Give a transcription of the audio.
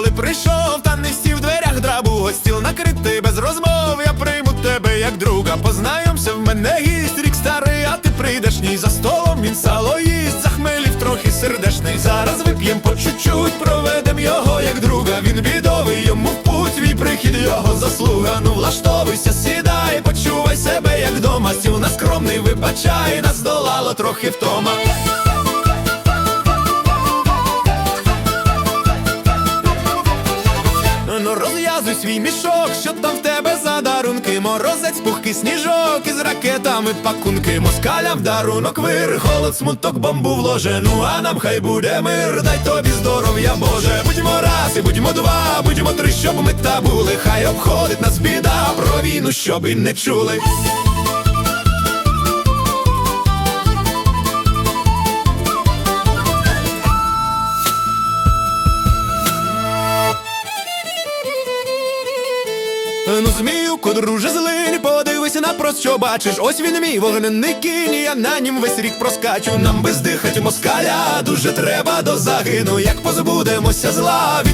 коли прийшов, та не стів в дверях драбу. Стіл накритий без розмов, я прийму тебе як друга. Познайомся, в мене гість, рік старий, а ти прийдеш ні за столом. Він сало їсть, захмелів трохи сердешний. Зараз вип'єм по чуть-чуть, проведем його як друга. Він бідовий, йому в путь, твій прихід його заслуга. Ну влаштовуйся, сідай, почувай себе як дома. Стіл наскромний, вибачай, нас долало трохи втома. Розв'язуй свій мішок, що там в тебе за дарунки? Морозець, пухкий сніжок із ракетами пакунки. Москалям дарунок вир, холод, смуток, бомбу вложену, а нам хай буде мир, дай тобі здоров'я Боже. Будьмо раз і будьмо два, будьмо три, щоб ми та були. Хай обходить нас біда, про війну, щоб і не чули Ну, зміюко, друже, злинь, подивися на про що бачиш. Ось він мій вогнений кінь, я на нім весь рік проскачу. Нам би здихать москаля, дуже треба до загину. Як позбудемося зла, ай!